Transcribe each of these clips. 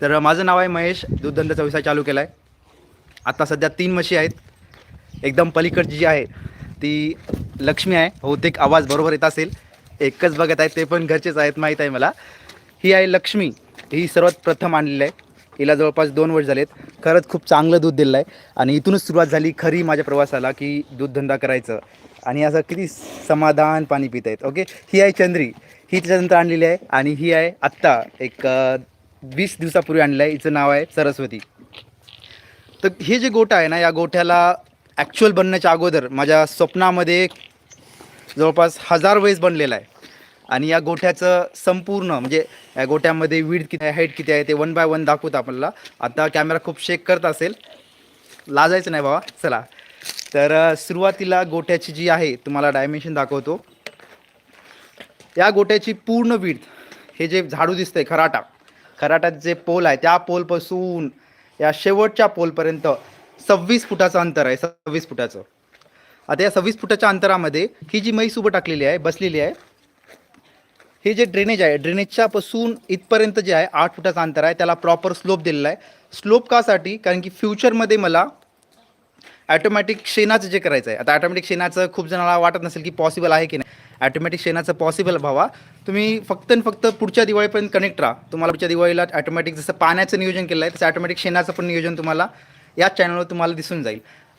तर माझं नाव आहे महेश. दूधधंद्याचा व्यवसाय चालू केला आहे आता सध्या तीन म्हशी आहेत. एकदम पलीकडची जी आहे ती लक्ष्मी आहे. बहुतेक आवाज बरोबर येत असेल. एकच बघत आहे ते पण घरचेच आहेत माहीत आहे मला. ही आहे लक्ष्मी. ही सर्वात प्रथम आणलेली आहे. हिला जवळपास दोन वर्ष झालेत. खरंच खूप चांगलं दूध दिलं आहे आणि इथूनच सुरुवात झाली खरी माझ्या प्रवासाला की दूधधंदा करायचं. आणि असं किती समाधान पाणी पित आहेत ओके? ही आहे चंद्री. ही त्याच्यानंतर आणलेली आहे. आणि ही आहे आत्ता एक वीस दिवसापूर्वी आणलं आहे हिचं नाव आहे सरस्वती. तर हे जे गोठा आहे ना या गोठ्याला ॲक्च्युअल बनण्याच्या अगोदर माझ्या स्वप्नामध्ये जवळपास हजार वेळेस बनलेला आहे. आणि या गोठ्याचं संपूर्ण म्हणजे या गोठ्यामध्ये वीड किती आहे हाईट किती आहे ते वन बाय वन दाखवतं आपल्याला. आता कॅमेरा खूप शेक करत असेल. लाजायचं नाही बाबा. चला. तर सुरुवातीला गोठ्याची जी आहे तुम्हाला डायमेन्शन दाखवतो. या गोठ्याची पूर्ण वीड हे जे झाडू दिसतंय खराटा खराटात जे पोल आहे त्या पोलपासून या शेवटच्या पोलपर्यंत सव्वीस फुटाचं अंतर आहे सव्वीस फुटाचं. आता या सव्वीस फुटाच्या अंतरामध्ये ही जी म्हैस उभं टाकलेली आहे बसलेली आहे हे जे ड्रेनेज आहे ड्रेनेजच्या पासून इथपर्यंत जे आहे आठ फुटाचं अंतर आहे त्याला प्रॉपर स्लोप दिलेला आहे. स्लोप कासाठी कारण की फ्युचरमध्ये मला ॲटोमॅटिक शेणाचं जे करायचं आहे आता ॲटोमॅटिक शेणाचं खूप जणांना वाटत नसेल की पॉसिबल आहे की नाही. ॲटोमॅटिक शेणाचं पॉसिबल व्हावा. तुम्ही फक्त आणि फक्त पुढच्या दिवाळीपर्यंत कनेक्ट राहा. तुम्हाला पुढच्या दिवाळीला ॲटोमॅटिक जसं पाण्याचं नियोजन केलं आहे तसं ॲटोमॅटिक शेणाचं पण नियोजन तुम्हाला याच चॅनलवर तुम्हाला दिसून जाईल.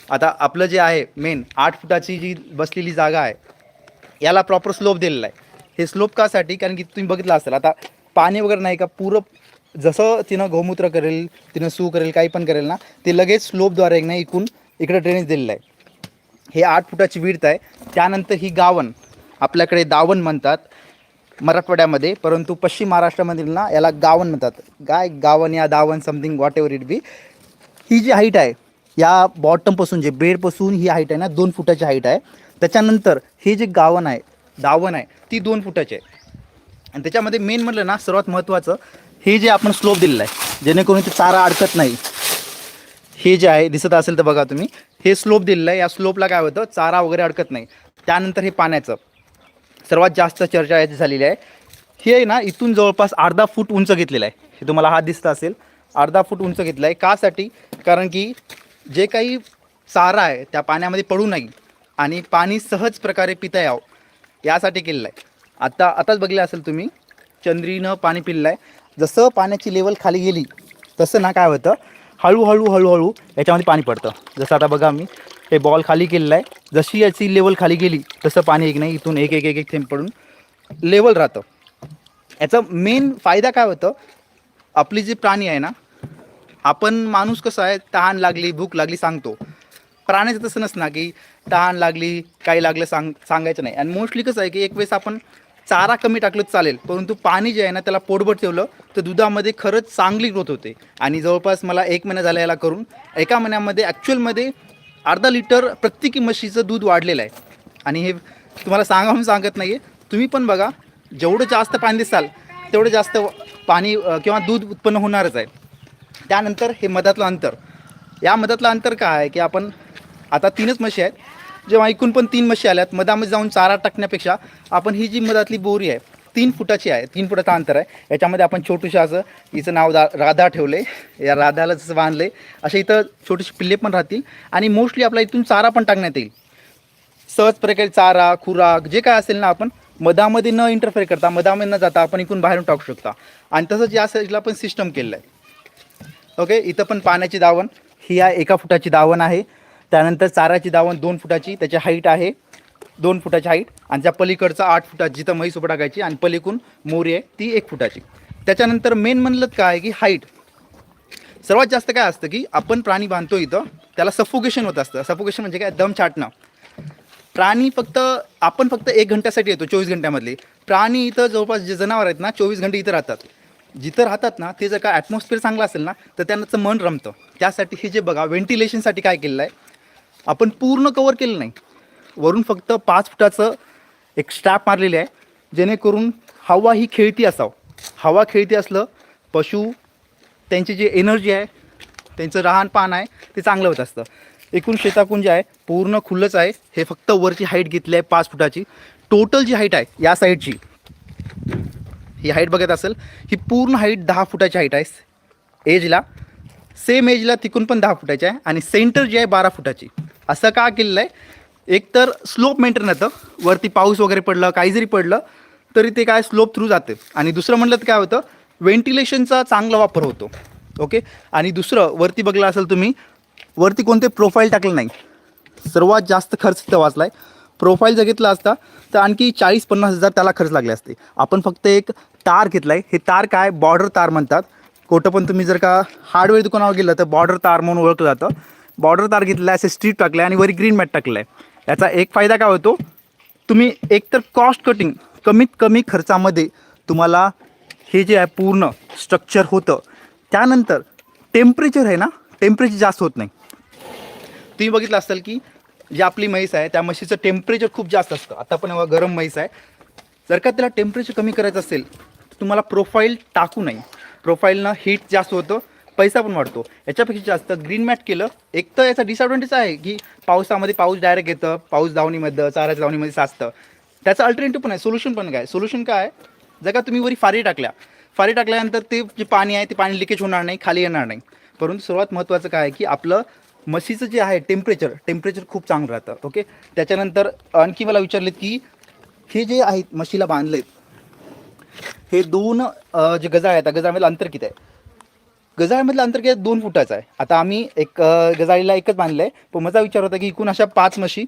आता आपलं जे आहे मेन आठ फुटाची जी बसलेली जागा आहे याला प्रॉपर स्लोप दिलेला आहे. हे स्लोप कासाठी कारण की तुम्ही बघितलं असेल आता पाणी वगैरे नाही का पुरं जसं तिनं गोमूत्र करेल तिनं सू करेल काही पण करेल ना ते लगेच स्लोपद्वारे एक नाही इकून इकडे ड्रेनेज दिलेलं आहे. हे आठ फुटाची विडत आहे. त्यानंतर ही गावन आपल्याकडे दावण म्हणतात मराठवाड्यामध्ये परंतु पश्चिम महाराष्ट्रामधील ना याला गावन म्हणतात. गाय गावन या दावण something whatever it be ही जी हाईट आहे या बॉटमपासून जे बेडपासून ही हाईट आहे ना दोन फुटाची हाईट आहे. त्याच्यानंतर हे जे गावन आहे दावण आहे ती दोन फुटाची आहे. आणि त्याच्यामध्ये मेन म्हटलं ना सर्वात महत्त्वाचं हे जे आपण स्लोप दिलेलं आहे जेणेकरून ते चारा अडकत नाही. हे जे आहे दिसत असेल तर बघा तुम्ही हे स्लोप दिलेलं आहे. या स्लोपला काय होतं चारा वगैरे अडकत नाही. त्यानंतर हे पाण्याचं. सर्वात जास्त चर्चा याची झालेली आहे. हे आहे ना इथून जवळपास अर्धा फूट उंच घेतलेलं आहे. हे तुम्हाला हात दिसत असेल. अर्धा फूट उंच घेतलं आहे. कासाठी? कारण की जे काही चारा आहे त्या पाण्यामध्ये पडू नये आणि पाणी सहज प्रकारे पिता यावं यासाठी केलेलं आहे. आता आताच बघितलं असेल तुम्ही चंद्रीनं पाणी पिलेलं आहे. जसं पाण्याची लेवल खाली गेली तसं ना काय होतं? हळूहळू हळूहळू याच्यामध्ये पाणी पडतं. जसं आता बघा मी हे बॉल खाली केलेला आहे. जशी याची लेवल खाली गेली तसं पाणी एक नाही इथून एक एक एक एक थेंब पडून लेवल राहतं. याचा मेन फायदा काय होतं? आपली जी प्राणी आहे ना आपण माणूस कसं आहे तहान लागली भूक लागली सांगतो. प्राण्याचं तसं नसणार ना की तहान लागली काही लागलं सांग सांगायचं नाही. आणि मोस्टली कसं आहे की एक वेळेस आपण चारा कमी टाकलं तर चालेल परंतु पाणी जे आहे ना त्याला पोटभर ठेवलं तर दुधामध्ये खरंच चांगली ग्रोथ होते. आणि जवळपास मला एक महिना झाला याला करून एका महिन्यामध्ये ॲक्च्युअलमध्ये अर्धा लिटर प्रत्येकी म्हशीचं दूध वाढलेलं आहे. आणि हे तुम्हाला सांगावून सांगत नाही आहे तुम्ही पण बघा जेवढं जास्त पाणी दिसाल तेवढं जास्त पाणी किंवा दूध उत्पन्न होणारच आहे. त्यानंतर हे मधातलं अंतर. या मधातलं अंतर काय आहे की आपण आता तीनच म्हशी आहेत. जेव्हा ऐकून पण तीन म्हशी आल्यात मधामध्ये जाऊन चारा टाकण्यापेक्षा आपण ही जी मधातली बोरी आहे तीन फुटाची आहे तीन फुटाचं अंतर आहे. याच्यामध्ये आपण छोटूशी असं हिचं नाव दा राधा ठेवले. या राधाला जसं बांधले असे इथं छोटीशी पिल्ले पण राहतील. आणि मोस्टली आपला इथून चारा पण टाकण्यात येईल. सहज प्रकारे चारा खुराक जे काय असेल ना आपण मधामध्ये न इंटरफेअर करता मधामध्ये न जाता आपण इकडून बाहेरून टाकू शकता. आणि तसंच या साईडला पण सिस्टम केलेलं आहे. ओके इथं पण पाण्याची दावण. ही आहे एका फुटाची दावण आहे. त्यानंतर चाराची दावण दोन फुटाची. त्याची हाईट आहे. दोन फुटाची हाईट आणि त्या पलीकडचा आठ फुटाची जिथं म्हैस उभं टाकायची आणि पलीकून मोरी आहे ती एक फुटाची. त्याच्यानंतर मेन म्हणलं काय की हाईट सर्वात जास्त काय असतं की आपण प्राणी बांधतो इथं त्याला सफोकेशन होत असतं. सफोकेशन म्हणजे काय? दम छाटणं. प्राणी फक्त आपण फक्त एक घंट्यासाठी येतो चोवीस घंट्यामधले. प्राणी इथं जवळपास जे जनावर आहेत ना चोवीस घंटे इथं राहतात. जिथं राहतात ना ते जर का ॲटमॉस्फिअर चांगलं असेल ना तर त्यांचं मन रमतं. त्यासाठी हे जे बघा व्हेंटिलेशनसाठी काय केलेलं आहे? आपण पूर्ण कवर केलं नाही. वरून फक्त पाच फुटाचं एक स्टॅप मारलेले आहे. जेणेकरून हवा ही खेळती असावं. हवा खेळती असलं पशु त्यांची जी एनर्जी आहे त्यांचं राहणपान आहे ते चांगलं होत असतं. एकूण शेताकून जे आहे पूर्ण खुल्लंच आहे. हे फक्त वरची हाईट घेतली आहे पाच फुटाची. टोटल जी हाईट आहे या साईडची ही हाईट बघत असेल ही पूर्ण हाईट दहा फुटाची हाईट आहे. एजला सेम एजला तिकून पण दहा फुटाची आहे. आणि सेंटर जी आहे बारा फुटाची. असं का केलेलं आहे? एक तर स्लोप मेंटेन येतं वरती पाऊस वगैरे पडलं काही जरी पडलं तरी ते काय स्लोप थ्रू जाते. आणि दुसरं म्हटलं तर काय होतं? व्हेंटिलेशनचा चांगला वापर होतो. ओके आणि दुसरं वरती बघलं असेल तुम्ही वरती कोणते प्रोफाईल टाकलं नाही. सर्वात जास्त खर्च तिथं वाचला आहे प्रोफाईल जर घेतला असता तर आणखी चाळीस पन्नास हजार त्याला खर्च लागले असते. आपण फक्त एक तार घेतला आहे हे तार काय? बॉर्डर तार म्हणतात. कुठं पण तुम्ही जर का हार्डवेअर दुकानावर गेलं तर बॉर्डर तार म्हणून ओळखलं जातं. बॉर्डर तार घेतला आहे असे स्ट्रीट टाकलं आहे आणि वरी ग्रीन मॅट टाकलं आहे याचा एक फायदा काय होतो? तुम्ही एकतर कॉस्ट कटिंग कमीत कमी खर्चामध्ये तुम्हाला हे जे आहे पूर्ण स्ट्रक्चर होतं त्यानंतर टेम्परेचर आहे ना टेम्परेचर जास्त होत नाही. तुम्ही बघितलं असाल की जी आपली म्हैस आहे त्या म्हशीचं टेम्परेचर खूप जास्त असतं. आता पण एव्हा गरम म्हैस आहे. जर का त्याला टेम्परेचर कमी करायचं असेल तर तुम्हाला प्रोफाईल टाकू नये. प्रोफाईलनं हीट जास्त होतं. पैसा पण वाढतो. याच्यापेक्षा जास्त ग्रीन मॅट केलं एक तर याचा डिसएडव्हान्टेज आहे की पावसामध्ये पाऊस डायरेक्ट येतं पाऊस धावणीमध्ये चाऱ्याच्या धावणीमध्ये साचतं. त्याचं अल्टरनेटिव्ह पण आहे सोल्युशन पण काय? सोल्युशन काय? आहे जर का तुम्ही वरी फारी टाकल्या. फारी टाकल्यानंतर ते जे पाणी आहे ते पाणी लिकेज होणार नाही खाली येणार नाही. परंतु सर्वात महत्त्वाचं काय आहे की आपलं म्हशीचं जे आहे टेम्परेचर टेम्परेचर खूप चांगलं राहतं ओके त्याच्यानंतर आणखी मला विचारलेत की हे जे आहेत म्हशीला बांधलेत हे दोन जे गजाळ आहेत त्या गजामधलं अंतर किती आहे. गजाळमधलं अंतर किती दोन फुटाचं आहे. आता आम्ही एक गजाळीला एकच बांधलं आहे पण माझा विचार होता की इकून अशा पाच म्हशी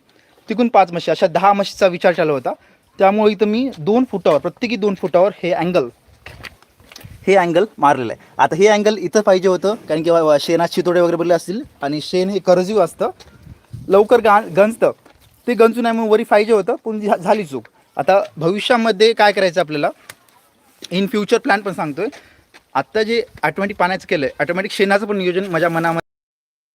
तिकून पाच म्हशी अशा दहा म्हशीचा विचार चालू होता. त्यामुळे इथं मी दोन फुटावर प्रत्येकी दोन फुटावर हे अँगल हे अँगल मारलेलं आहे. आता हे अँगल इथं पाहिजे होतं कारण की शेणात चितोडे वगैरे बोलले असतील आणि शेण हे कर्जीव असतं. लवकर गा गंजतं. ते गंजू नाही म्हणून वरी पाहिजे होतं पण झा- झाली चूक. आता भविष्यामध्ये काय करायचं आपल्याला? इन फ्युचर प्लॅन पण सांगतोय. आत्ता जे ऑटोमॅटिक पाण्याचं केलं आहे ऑटोमॅटिक शेणाचं पण नियोजन माझ्या मनामध्ये